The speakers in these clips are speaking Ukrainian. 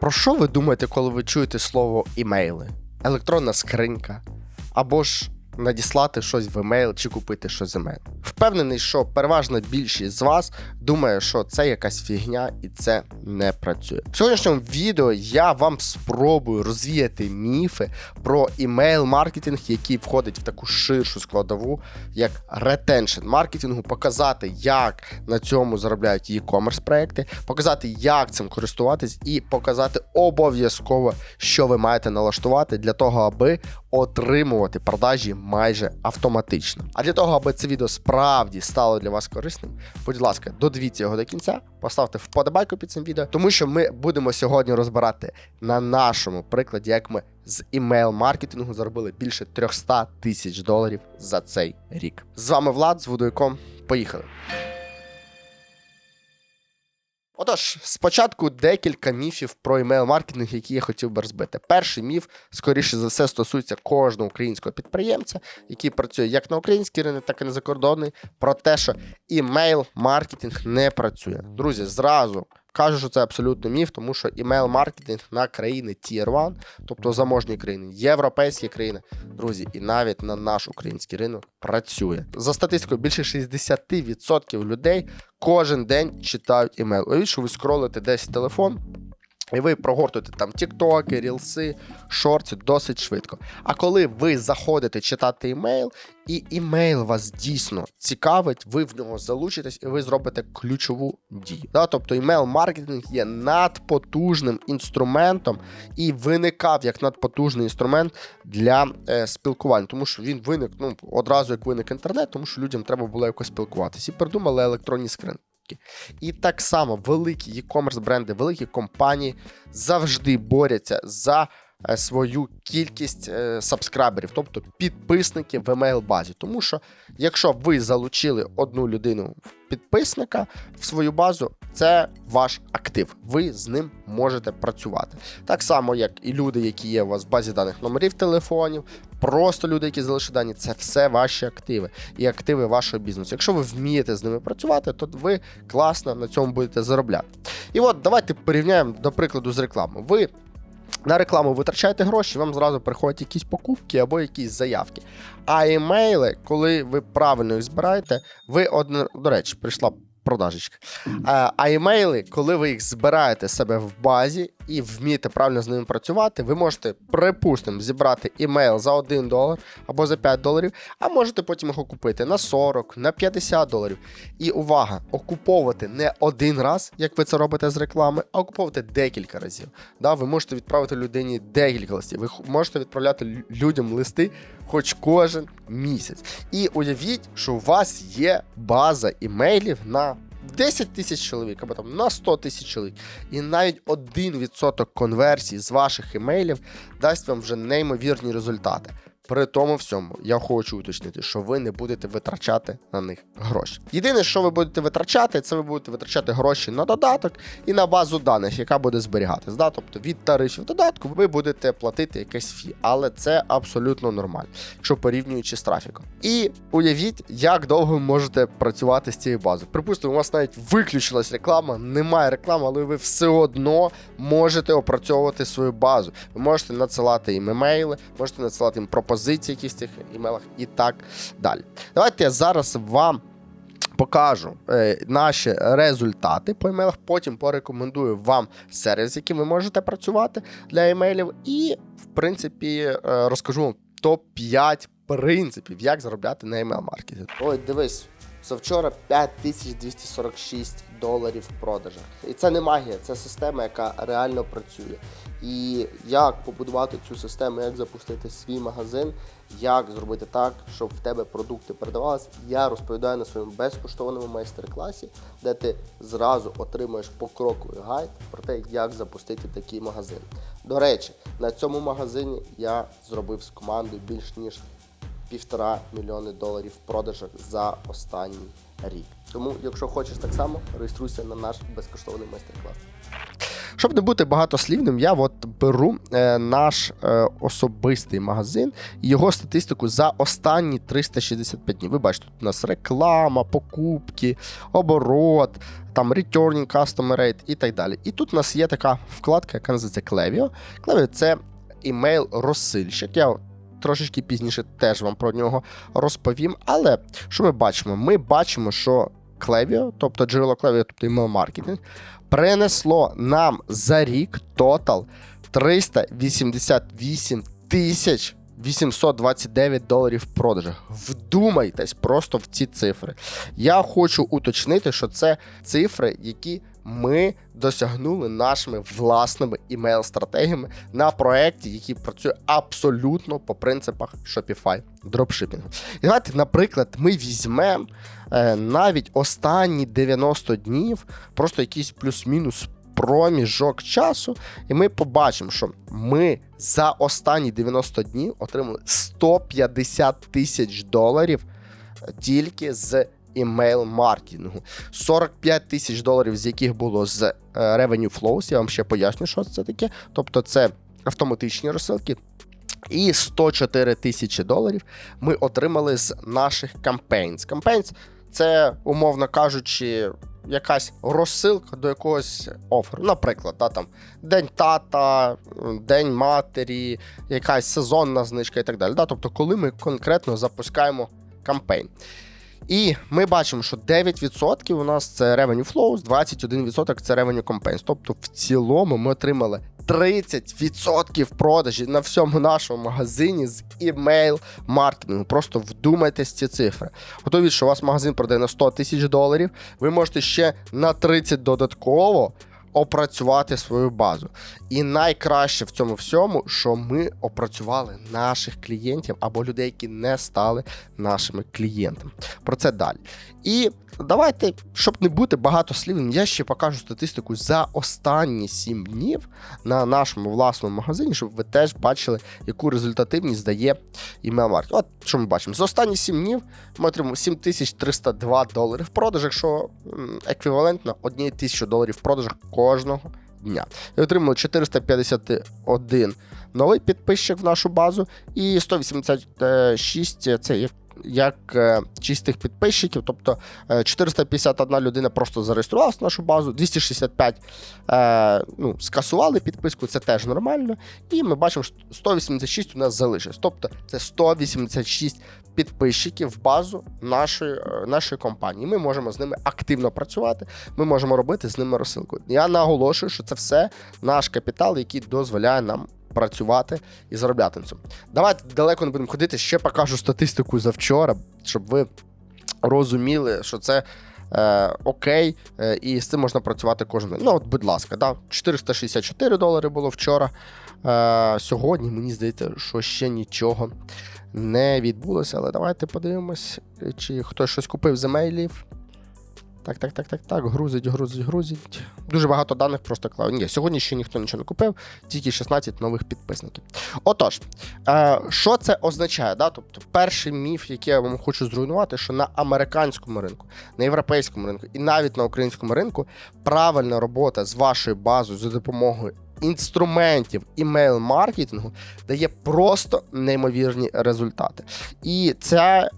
Про що ви думаєте, коли ви чуєте слово імейли? Електронна скринька? Або ж надіслати щось в емейл чи купити щось з емейл? Впевнений, що переважна більшість з вас думає, що це якась фігня і це не працює. В сьогоднішньому відео я вам спробую розвіяти міфи про імейл-маркетинг, який входить в таку ширшу складову, як ретеншн маркетингу, показати, як на цьому заробляють e-commerce проекти, показати, як цим користуватись, і показати обов'язково, що ви маєте налаштувати для того, аби отримувати продажі майже автоматично. А для того, аби це відео справді стало для вас корисним, будь ласка, додивіться його до кінця, поставте вподобайку під цим відео, тому що ми будемо сьогодні розбирати на нашому прикладі, як ми з імейл-маркетингу заробили більше 300 тисяч доларів за цей рік. З вами Влад з Вудойком. Поїхали. Отож, спочатку декілька міфів про імейл-маркетинг, які я хотів би розбити. Перший міф, скоріше за все, стосується кожного українського підприємця, який працює як на український ринок, так і на закордонний, про те, що імейл-маркетинг не працює. Друзі, зразу кажу, що це абсолютно міф, тому що імейл-маркетинг на країни Tier 1, тобто заможні країни, європейські країни, друзі, і навіть на наш український ринок працює. За статистикою, більше 60% людей кожен день читають імейл. Уявіть, що ви скролите десь телефон. І ви прогортуєте там тіктоки, рілси, шорти досить швидко. А коли ви заходите читати імейл, і імейл вас дійсно цікавить, ви в нього залучитесь і ви зробите ключову дію. Да? Тобто імейл-маркетинг є надпотужним інструментом і виникав як надпотужний інструмент для е, спілкування, тому що він виник ну, одразу як виник інтернет, тому що людям треба було якось спілкуватися. І придумали електронні скринки. І так само великі e-commerce бренди, великі компанії завжди борються за свою кількість е, сабскрайберів, тобто підписників в емейл-базі. Тому що якщо ви залучили одну людину в підписника в свою базу, це ваш актив. Ви з ним можете працювати. Так само, як і люди, які є у вас в базі даних номерів телефонів, просто люди, які залишили дані, це все ваші активи і активи вашого бізнесу. Якщо ви вмієте з ними працювати, то ви класно на цьому будете заробляти. І от давайте порівняємо, до прикладу, з рекламою. Ви на рекламу витрачаєте гроші, вам зразу приходять якісь покупки або якісь заявки. А емейли, коли ви правильно їх збираєте, ви одне, до речі, прийшла продажечка. А, імейли, коли ви їх збираєте себе в базі і вмієте правильно з ними працювати, ви можете, припустимо, зібрати емейл за 1 долар або за 5 доларів, а можете потім його купити на 40, на 50 доларів. І увага, окуповувати не один раз, як ви це робите з реклами, а окуповувати декілька разів. Да, ви можете відправити людині декілька листів. Ви можете відправляти людям листи хоч кожен місяць. І уявіть, що у вас є база імейлів на 10 тисяч чоловік або там на 100 тисяч чоловік. І навіть 1% конверсій з ваших емейлів дасть вам вже неймовірні результати. При тому всьому я хочу уточнити, що ви не будете витрачати на них гроші. Єдине, що ви будете витрачати, це ви будете витрачати гроші на додаток і на базу даних, яка буде зберігатись. Да? Тобто від тарифів додатку ви будете платити якесь фі, але це абсолютно нормально, якщо порівнюючи з трафіком. І уявіть, як довго ви можете працювати з цією базою. Припустимо, у вас навіть виключилась реклама, немає реклами, але ви все одно можете опрацьовувати свою базу. Ви можете надсилати їм емейли, можете надсилати їм пропозиції якісь в цих імейлах і так далі. Давайте я зараз вам. Покажу е, наші результати по емейлах, потім порекомендую вам сервіс, яким ви можете працювати для емейлів, і, в принципі, е, розкажу вам топ-5 принципів, як заробляти на емейл маркетингу. Ой, дивись, завчора 5246 доларів в продажах. І це не магія, це система, яка реально працює. І як побудувати цю систему, як запустити свій магазин, як зробити так, щоб в тебе продукти передавалися, я розповідаю на своєму безкоштовному майстер-класі, де ти зразу отримаєш покроковий гайд про те, як запустити такий магазин. До речі, на цьому магазині я зробив з командою більш ніж півтора мільйони доларів в продажах за останній рік. Тому, якщо хочеш так само, реєструйся на наш безкоштовний майстер-клас. Щоб не бути багатослівним, я от беру е, наш е, особистий магазин і його статистику за останні 365 днів. Ви бачите, тут у нас реклама, покупки, оборот, там returning customer rate і так далі. І тут у нас є така вкладка, яка називається Clevio. Clevio – це імейл розсильщик. Я трошечки пізніше теж вам про нього розповім. Але що ми бачимо? Ми бачимо, що Clevio, тобто джерело Clevio, тобто email маркетинг, принесло нам за рік тотал 388 тисяч 829 доларів продажу. Вдумайтесь просто в ці цифри. Я хочу уточнити, що це цифри, які ми досягнули нашими власними імейл-стратегіями на проєкті, який працює абсолютно по принципах Shopify дропшипінгу. І давайте, наприклад, ми візьмемо навіть останні 90 днів, просто якийсь плюс-мінус проміжок часу, і ми побачимо, що ми за останні 90 днів отримали 150 тисяч доларів тільки з імейл-маркетингу. 45 тисяч доларів, з яких було з е, Revenue Flows. Я вам ще поясню, що це таке. Тобто, це автоматичні розсилки. І 104 тисячі доларів ми отримали з наших campaigns. Campaigns – це, умовно кажучи, якась розсилка до якогось оферу. Наприклад, да, там, День тата, День матері, якась сезонна знижка і так далі. Да? Тобто, коли ми конкретно запускаємо кампейн. І ми бачимо, що 9% у нас це revenue flows, 21% це revenue campaigns. Тобто, в цілому ми отримали 30% продажі на всьому нашому магазині з імейл маркетингу. Просто вдумайтесь ці цифри. Готові, що у вас магазин продає на 100 тисяч доларів. Ви можете ще на 30 додатково. Опрацювати свою базу. І найкраще в цьому всьому, що ми опрацювали наших клієнтів або людей, які не стали нашими клієнтами. Про це далі. І давайте, щоб не бути багатослівним, я ще покажу статистику за останні 7 днів на нашому власному магазині, щоб ви теж бачили, яку результативність дає email маркетинг. От що ми бачимо? За останні 7 днів ми отримали 7302 долари в продажах, що еквівалентно 1 тисячу доларів в продажах кожного дня. І отримали 451 новий підписчик в нашу базу, і 186 це як як е, чистих підписчиків, тобто е, 451 людина просто зареєструвалася в нашу базу, 265 е, ну, скасували підписку, це теж нормально. І ми бачимо, що 186 у нас залишилось. Тобто це 186 підписчиків в базу нашої е, нашої компанії. Ми можемо з ними активно працювати, ми можемо робити з ними розсилку. Я наголошую, що це все наш капітал, який дозволяє нам працювати і заробляти на цьому. Давайте далеко не будемо ходити. Ще покажу статистику за вчора, щоб ви розуміли, що це. Е, окей, е, і з цим можна працювати кожен день. Ну, от, будь ласка, да, 464 долари було вчора. Е, Сьогодні мені здається, що ще нічого не відбулося, але давайте подивимось, чи хтось щось купив з емейлів. Так, так, так, так, так. Грузить, грузить, грузить. Дуже багато даних просто клав. Ні, сьогодні ще ніхто нічого не купив, тільки 16 нових підписників. Отож, е, що це означає? Да? Тобто, перший міф, який я вам хочу зруйнувати, що на американському ринку, на європейському ринку і навіть на українському ринку правильна робота з вашою базою за допомогою. Інструментів імейл-маркетингу дає просто неймовірні результати. І це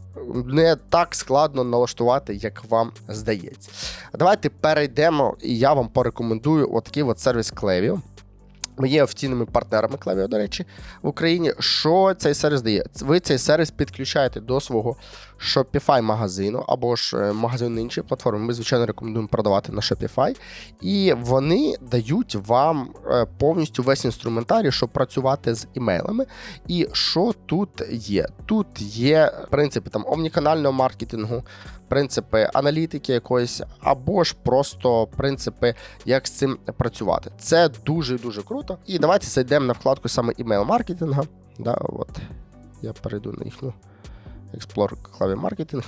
не так складно налаштувати, як вам здається. Давайте перейдемо, і я вам порекомендую отакий от сервіс Clevio. Є офіційними партнерами Clevio, до речі, в Україні. Що цей сервіс дає? Ви цей сервіс підключаєте до свого Shopify магазину або ж е, магазину іншої платформи. Ми, звичайно, рекомендуємо продавати на Shopify. І вони дають вам е, повністю весь інструментарій, щоб працювати з імейлами. І що тут є? Тут є принципи там омніканального маркетингу, принципи аналітики якоїсь, або ж просто принципи, як з цим працювати. Це дуже дуже круто. І давайте зайдемо на вкладку саме імейл маркетинга. Да, от. Я перейду на їхню Explore клаві маркетинг.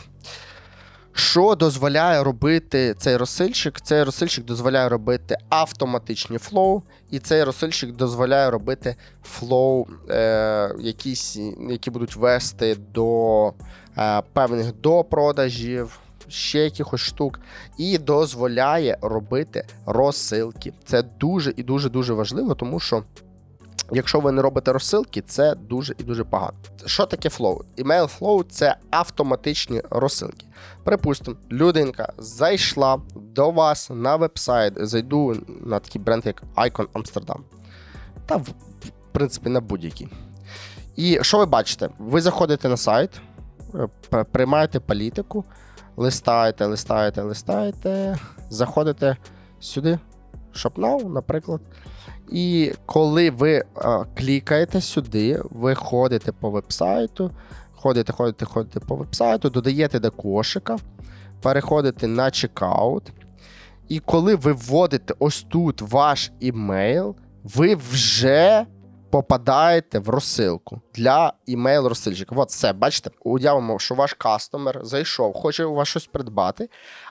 Що дозволяє робити цей розсильщик? Цей розсильщик дозволяє робити автоматичні флоу, і цей розсильщик дозволяє робити флоу, е, які будуть вести до певних допродажів, ще якихось штук, і дозволяє робити розсилки. Це дуже і дуже дуже важливо, тому що. Якщо ви не робите розсилки, це дуже і дуже погано. Що таке flow? Email flow – це автоматичні розсилки. Припустимо, людинка зайшла до вас на вебсайт, зайду на такий бренд, як Icon Amsterdam. Та, в, принципі, на будь-який. І що ви бачите? Ви заходите на сайт, е, приймаєте політику, листаєте, листаєте, листаєте, заходите сюди, ShopNow, наприклад. І коли ви е, клікаєте сюди, ви ходите по вебсайту, ходите, ходите, ходите по вебсайту, додаєте до кошика, переходите на чекаут. І коли ви вводите ось тут ваш імейл, ви вже попадаєте в розсилку для імейл розсильчика. От все, бачите, уявимо, що ваш кастомер зайшов, хоче у вас щось придбати,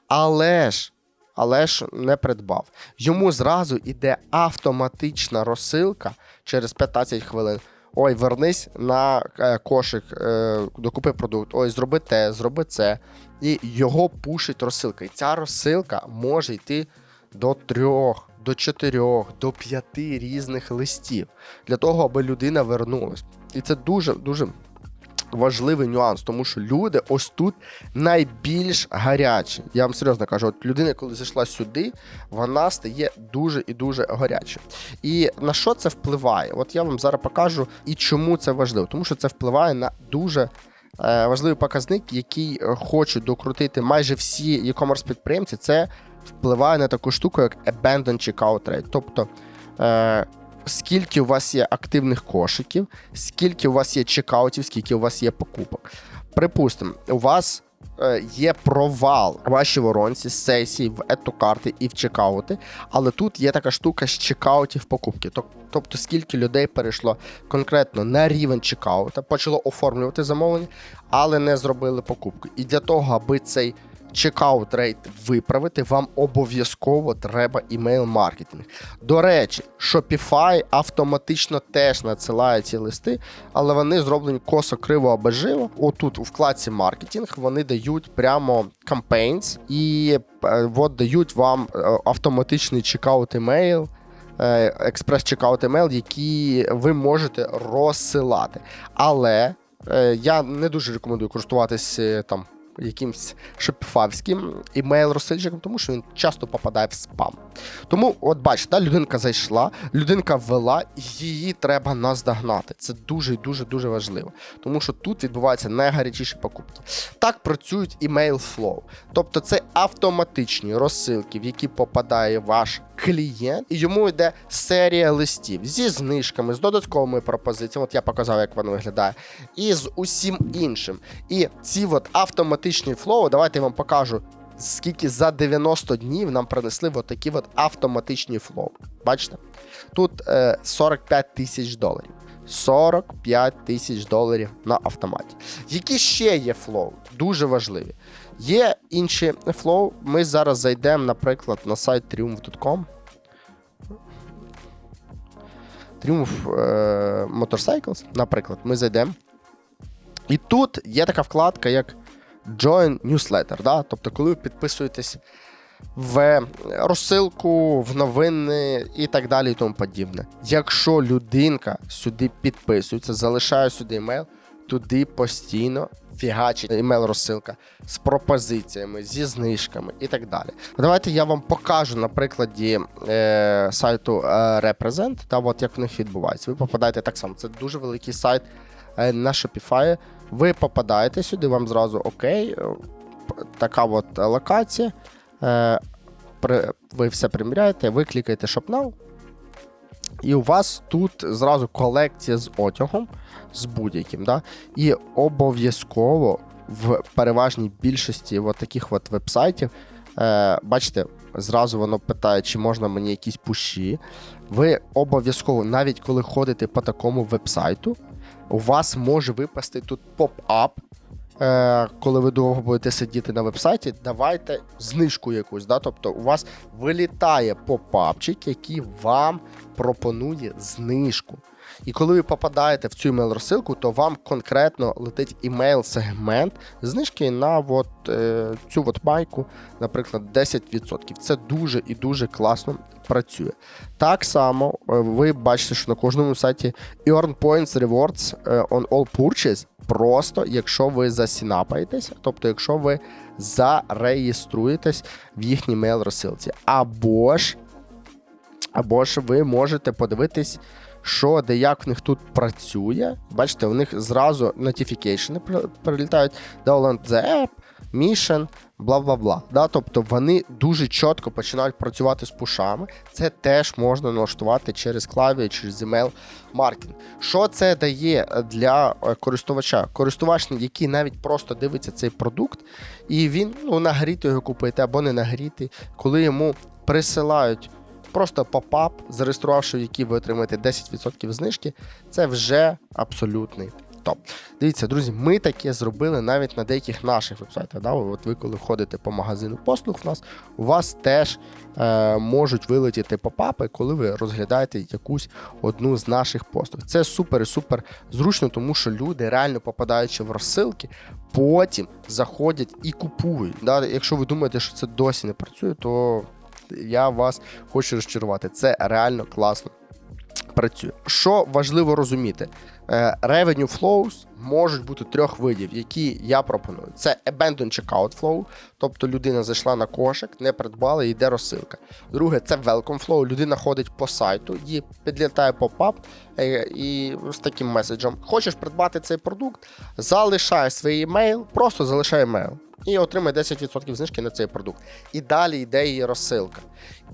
але ж. Але ж не придбав. Йому зразу іде автоматична розсилка через 15 хвилин. Ой, вернись на е, кошик, е, докупи продукт. Ой, зроби те, зроби це. І його пушить розсилка. І ця розсилка може йти до трьох, до чотирьох, до п'яти різних листів для того, аби людина вернулась. І це дуже дуже важливий нюанс, тому що люди ось тут найбільш гарячі. Я вам серйозно кажу, от людина, коли зайшла сюди, вона стає дуже і дуже гарячою. І на що це впливає? От я вам зараз покажу і чому це важливо, тому що це впливає на дуже. е, Важливий показник, який е, хочуть докрутити майже всі e-commerce підприємці, це впливає на таку штуку, як abandon checkout rate. Тобто, е, скільки у вас є активних кошиків, скільки у вас є чекаутів, скільки у вас є покупок. Припустимо, у вас е, є провал вашій воронці з сесії в ету-карти і в чекаути, але тут є така штука з чекаутів покупки. Тобто, скільки людей перейшло конкретно на рівень чекаута, почало оформлювати замовлення, але не зробили покупку. І для того, аби цей чекаут рейт виправити, вам обов'язково треба імейл-маркетинг. До речі, Shopify автоматично теж надсилає ці листи, але вони зроблені косо криво або живо. Отут у вкладці маркетинг вони дають прямо campaigns і е, от дають вам е, автоматичний чекаут імейл. е, Експрес-чекаут емейл, які ви можете розсилати. Але я не дуже рекомендую користуватись е, там якимсь шопіфавським імейл-розсильчиком, тому що він часто попадає в спам. Тому, от бачите, людинка зайшла, людинка ввела, її треба наздогнати. Це дуже дуже дуже важливо. Тому що тут відбуваються найгарячіші покупки. Так працюють flow. Тобто це автоматичні розсилки, в які попадає ваш клієнт, і йому йде серія листів зі знижками, з додатковими пропозиціями. От я показав, як воно виглядає, і з усім іншим. І ці от автоматичні флоу, давайте я вам покажу. Скільки за 90 днів нам принесли от такі от автоматичні флоу. Бачите? Тут е, 45 тисяч доларів. 45 тисяч доларів на автоматі. Які ще є флоу? Дуже важливі. Є інші флоу. Ми зараз зайдемо, наприклад, на сайт triumph.com. Triumph Motorcycles, наприклад, ми зайдемо. І тут є така вкладка, як Join Newsletter. Да? Тобто, коли ви підписуєтесь в розсилку, в новини і так далі, і тому подібне. Якщо людинка сюди підписується, залишає сюди емейл, туди постійно фігачить емейл-розсилка з пропозиціями, зі знижками і так далі. Давайте я вам покажу на прикладі е, сайту е, Represent, та от як в них відбувається. Ви попадаєте так само. Це дуже великий сайт е, на Shopify. Ви попадаєте сюди, вам зразу окей. е, Така от локація. Е, ви все приміряєте, ви клікаєте Shop Now, і у вас тут зразу колекція з одягом, з будь-яким. Да? І обов'язково в переважній більшості от таких от вебсайтів, е, бачите, зразу воно питає, чи можна мені якісь пуші. Ви обов'язково, навіть коли ходите по такому вебсайту, у вас може випасти тут поп-ап. Е, коли ви довго будете сидіти на вебсайті, давайте знижку якусь. Да? Тобто у вас вилітає попапчик, який вам пропонує знижку. І коли ви попадаєте в цю імейл розсилку, то вам конкретно летить імейл-сегмент знижки на от, е, цю от майку, наприклад, 10%. Це дуже і дуже класно працює. Так само е, ви бачите, що на кожному сайті Earn Points Rewards е, on all purchase просто, якщо ви засінапаєтесь, тобто, якщо ви зареєструєтесь в їхній мейл розсилці. Або ж, або ж ви можете подивитись що де як в них тут працює. Бачите, у них зразу notification прилітають. Download the app, mission, бла бла бла. Да? Тобто вони дуже чітко починають працювати з пушами. Це теж можна налаштувати через клаві, через email маркетинг. Що це дає для е, користувача? Користувач, який навіть просто дивиться цей продукт, і він ну, нагріти його купити або не нагріти, коли йому присилають просто попап, зареєструвавши, який ви отримаєте 10% знижки, це вже абсолютний топ. Дивіться, друзі, ми таке зробили навіть на деяких наших вебсайтах. Да? От ви, коли ходите по магазину послуг, в нас у вас теж е, можуть вилетіти попапи, коли ви розглядаєте якусь одну з наших послуг. Це супер і супер зручно, тому що люди, реально попадаючи в розсилки, потім заходять і купують. Да? Якщо ви думаєте, що це досі не працює, то я вас хочу розчарувати. Це реально класно працює. Що важливо розуміти? Е, Revenue flows можуть бути трьох видів, які я пропоную. Це Abandon Checkout Flow, тобто людина зайшла на кошик, не придбала, йде розсилка. Друге, це Welcome Flow, людина ходить по сайту, їй підлітає попап е, і з таким меседжем: Хочеш придбати цей продукт, залишай свій емейл, просто залишай емейл. І отримає 10% знижки на цей продукт. І далі йде її розсилка.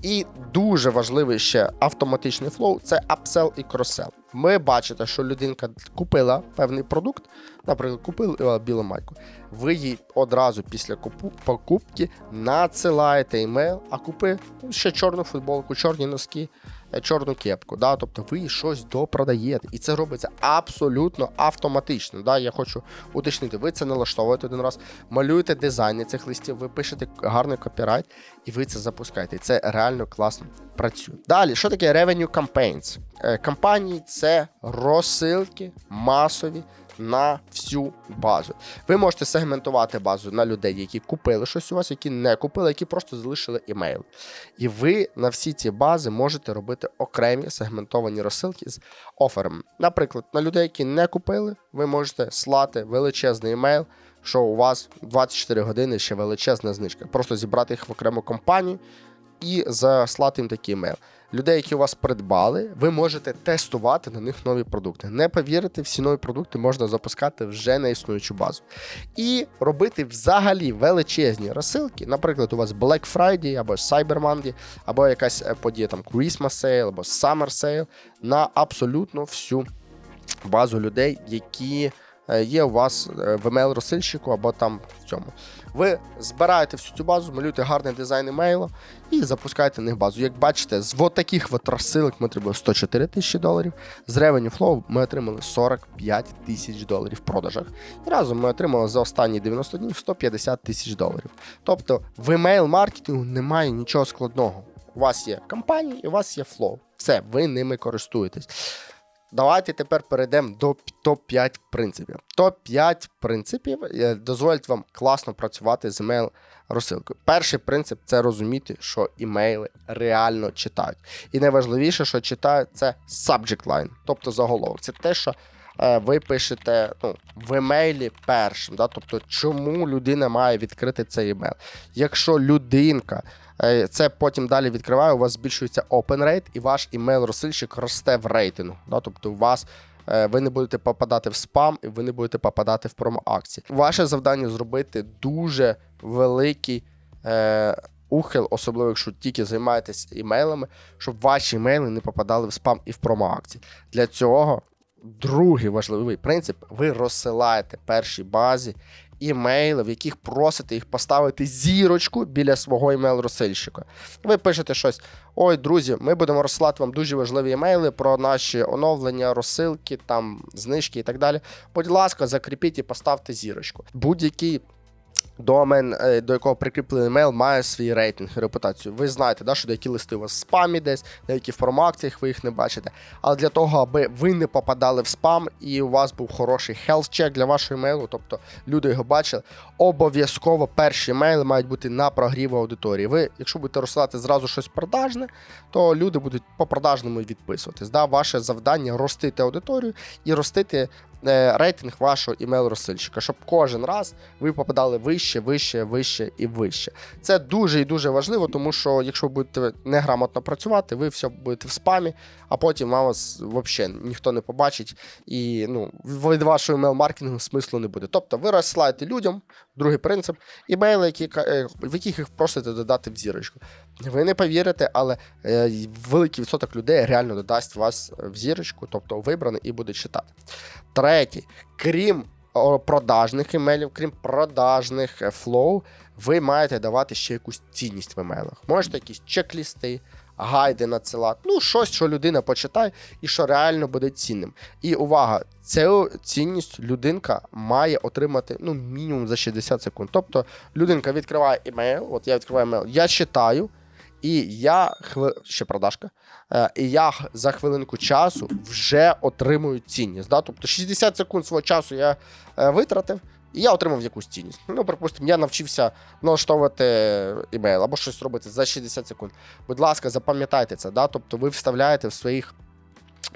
І дуже важливий ще автоматичний флоу це апсел і кросел. Ми бачите, що людинка купила певний продукт, наприклад, купила білу майку. Ви їй одразу після покупки надсилаєте емейл, а купи ще чорну футболку, чорні носки, е, чорну кепку. Да? Тобто ви їй щось допродаєте. І це робиться абсолютно автоматично. Да? Я хочу уточнити, ви це налаштовуєте один раз, малюєте дизайни цих листів, ви пишете гарний копірайт, і ви це запускаєте. І це реально класно працює. Далі, що таке revenue campaigns? Е, Кампанії це розсилки масові на всю базу. Ви можете сегментувати базу на людей, які купили щось у вас, які не купили, які просто залишили імейл. І ви на всі ці бази можете робити окремі сегментовані розсилки з оферами. Наприклад, на людей, які не купили, ви можете слати величезний імейл, що у вас 24 години ще величезна знижка. Просто зібрати їх в окрему компанію і заслати їм такий емейл. Людей, які у вас придбали, ви можете тестувати на них нові продукти. Не повірите, всі нові продукти можна запускати вже на існуючу базу. І робити взагалі величезні розсилки. Наприклад, у вас Black Friday або Cyber Monday, або якась е, подія там Christmas Sale або Summer Sale на абсолютно всю базу людей, які є у вас е, в емейл розсильщику або там в цьому. Ви збираєте всю цю базу, малюєте гарний дизайн емейла і запускаєте на них базу. Як бачите, з от таких от розсилок ми отримали 104 тисячі доларів. З Revenue Flow ми отримали 45 тисяч доларів в продажах. І разом ми отримали за останні 90 днів 150 тисяч доларів. Тобто в емейл-маркетингу немає нічого складного. У вас є компанія і у вас є флоу. Все, ви ними користуєтесь. Давайте тепер перейдемо до топ-5 принципів. Топ-5 принципів е, дозволять вам класно працювати з емейл розсилкою. Перший принцип це розуміти, що імейли реально читають. І найважливіше, що читають, це subject line, тобто заголовок. Це те, що е, ви пишете ну, в емейлі першим. Да? Тобто, чому людина має відкрити цей емейл. Якщо людинка це потім далі відкриває, у вас збільшується open rate, і ваш імейл-розсильщик росте в рейтингу. Да? Тобто, у вас е, ви не будете попадати в спам, і ви не будете попадати в промо-акції. Ваше завдання зробити дуже великий. Е, Ухил, особливо якщо тільки займаєтесь імейлами, щоб ваші імейли не попадали в спам і в промо-акції. Для цього другий важливий принцип: ви розсилаєте першій базі імейли, в яких просите їх поставити зірочку біля свого імейл-розсильщика. Ви пишете щось: ой, друзі, ми будемо розсилати вам дуже важливі імейли про наші оновлення, розсилки, там знижки і так далі. Будь ласка, закріпіть і поставте зірочку. Будь-який домен, е, до якого прикріплений емейл, має свій рейтинг, репутацію. Ви знаєте, да, що деякі листи у вас в спамі десь, деякі в формакціях ви їх не бачите. Але для того, аби ви не попадали в спам і у вас був хороший check для вашого емейлу, тобто люди його бачили, обов'язково перші емейли мають бути на прогрів аудиторії. Ви, якщо будете розсилати зразу щось продажне, то люди будуть по продажному відписуватись. Да? Ваше завдання ростити аудиторію і ростити рейтинг вашого імейл-розсильщика, щоб кожен раз ви попадали вище, вище, вище і вище. Це дуже і дуже важливо, тому що якщо ви будете неграмотно працювати, ви все будете в спамі, а потім вам вас взагалі ніхто не побачить, і ну, від вашого імейл-маркетингу смислу не буде. Тобто ви розсилаєте людям, другий принцип, імейли, які, е, в яких їх просите додати в зірочку. Ви не повірите, але е, великий відсоток людей реально додасть вас в зірочку, тобто вибраний і буде читати. Третій, крім продажних імейлів, крім продажних е, флоу, ви маєте давати ще якусь цінність в емейлах. Можете якісь чек-лісти, гайди надсилати, ну щось, що людина почитає і що реально буде цінним. І увага, цю цінність людинка має отримати ну, мінімум за 60 секунд. Тобто людинка відкриває імейл, от я відкриваю імейл, я читаю. І я хви... ще продажка. Е, і я за хвилинку часу вже отримую цінність. Да? Тобто 60 секунд свого часу я е, витратив, і я отримав якусь цінність. Ну, припустимо, я навчився налаштовувати імейл або щось робити за 60 секунд. Будь ласка, запам'ятайте це. Да? Тобто ви вставляєте в своїх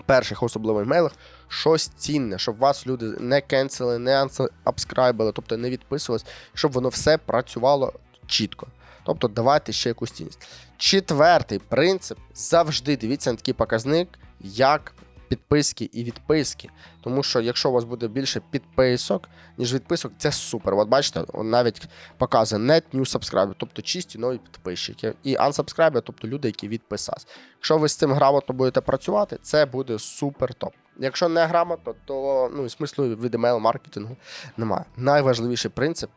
перших особливо імейлах щось цінне, щоб вас люди не кенсили, не абскрайбили, тобто не відписувались, щоб воно все працювало чітко. Тобто давайте ще якусь цінність. Четвертий принцип завжди дивіться на такий показник, як підписки і відписки. Тому що якщо у вас буде більше підписок, ніж відписок, це супер. От бачите, он навіть показує net new subscriber, тобто чисті нові підписчики, і unsubscriber, тобто люди, які відписались. Якщо ви з цим грамотно будете працювати, це буде супер топ. Якщо не грамотно, то ну, і смислу від email маркетингу немає. Найважливіший принцип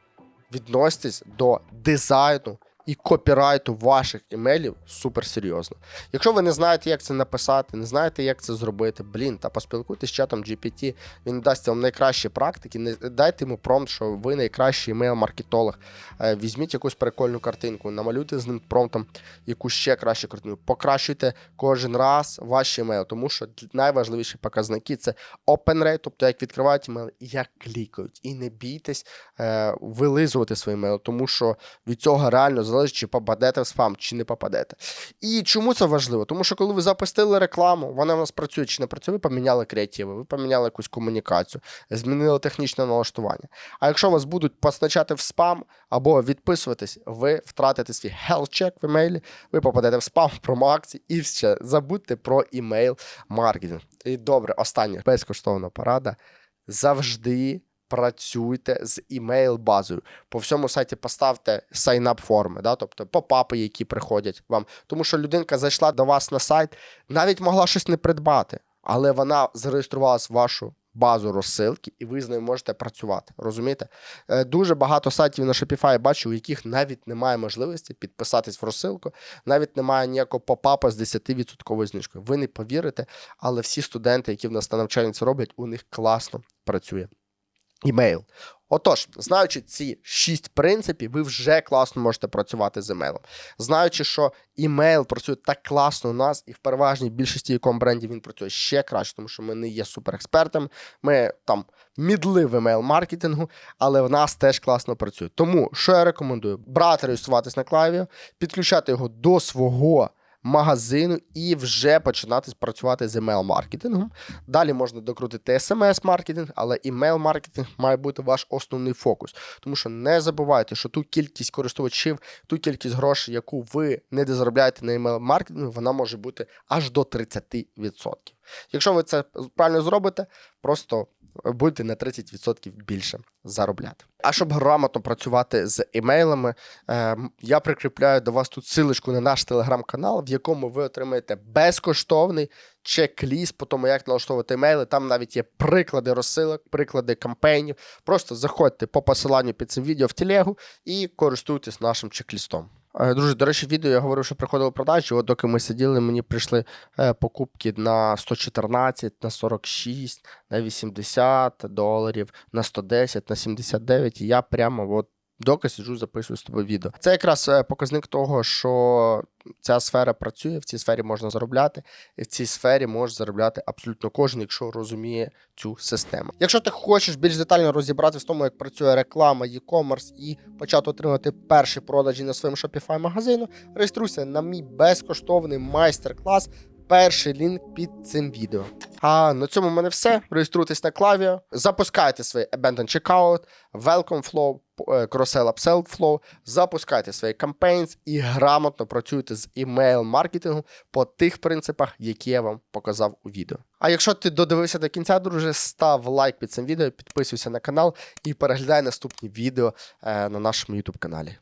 відноситесь до дизайну і копірайту ваших імейлів супер серйозно. Якщо ви не знаєте, як це написати, не знаєте, як це зробити, блін, та поспілкуйтесь з чатом GPT, він дасть вам найкращі практики. Не дайте йому промпт, що ви найкращий імейл-маркетолог. Е, Візьміть якусь прикольну картинку, намалюйте з ним промптом якусь ще кращу картинку. Покращуйте кожен раз ваші імейли, тому що найважливіші показники це open rate, тобто як відкривають імейл як клікають. І не бійтесь е, вилизувати свої імейли, тому що від цього реально залежить, чи попадете в спам, чи не попадете. І чому це важливо? Тому що коли ви запустили рекламу, вона у вас працює чи не працює, ви поміняли креативи, ви поміняли якусь комунікацію, змінили технічне налаштування. А якщо вас будуть позначати в спам або відписуватись, ви втратите свій health check в емейлі, ви попадете в спам, промоакції і все. Забудьте про імейл маркетинг. І добре, остання безкоштовна порада. Завжди працюйте з імейл-базою. По всьому сайті поставте сайнап форми, да? тобто попапи, які приходять вам. Тому що людинка зайшла до вас на сайт, навіть могла щось не придбати, але вона зареєструвалась в вашу базу розсилки, і ви з нею можете працювати. Розумієте? Е, Дуже багато сайтів на Shopify бачу, у яких навіть немає можливості підписатись в розсилку, навіть немає ніякого попапа з 10% знижкою. Ви не повірите, але всі студенти, які в нас на навчанні це роблять, у них класно працює імейл. Отож, знаючи ці шість принципів, ви вже класно можете працювати з імейлом. Знаючи, що імейл працює так класно у нас, і в переважній більшості якому бренді він працює ще краще, тому що ми не є суперекспертами. Ми там мідли в імейл-маркетингу, але в нас теж класно працює. Тому що я рекомендую? Брати реєструватись на Клавіо, підключати його до свого магазину і вже починати працювати з емейл-маркетингом. Далі можна докрутити смс-маркетинг, але імейл-маркетинг має бути ваш основний фокус. Тому що не забувайте, що ту кількість користувачів, ту кількість грошей, яку ви не дозаробляєте на email-маркетингу, вона може бути аж до 30%. Якщо ви це правильно зробите, просто будете на 30% більше заробляти. А щоб грамотно працювати з емейлами, е, я прикріпляю до вас тут силочку на наш телеграм-канал, в якому ви отримаєте безкоштовний чек-ліст по тому, як налаштовувати емейли. Там навіть є приклади розсилок, приклади кампейнів. Просто заходьте по посиланню під цим відео в телегу і користуйтесь нашим чек-лістом. Е, Друзі, до речі, відео я говорив, що приходили продажі. От доки ми сиділи, мені прийшли е, покупки на 114, на 46, на 80 доларів, на 110, на 79. І я прямо от доки сиджу, записую з тобою відео. Це якраз е, показник того, що ця сфера працює, в цій сфері можна заробляти, і в цій сфері може заробляти абсолютно кожен, якщо розуміє цю систему. Якщо ти хочеш більш детально розібратися в тому, як працює реклама, e-commerce і почати отримати перші продажі на своєму Shopify магазину, реєструйся на мій безкоштовний майстер-клас. Перший лінк під цим відео. А на цьому в мене все. Реєструйтесь на Klaviyo, запускайте свій Abandon Checkout, Welcome Flow, е, Cross-Sell Upsell Flow, запускайте свої campaigns і грамотно працюйте з email-маркетингом по тих принципах, які я вам показав у відео. А якщо ти додивився до кінця, друже, став лайк під цим відео, підписуйся на канал і переглядай наступні відео е, на нашому YouTube каналі.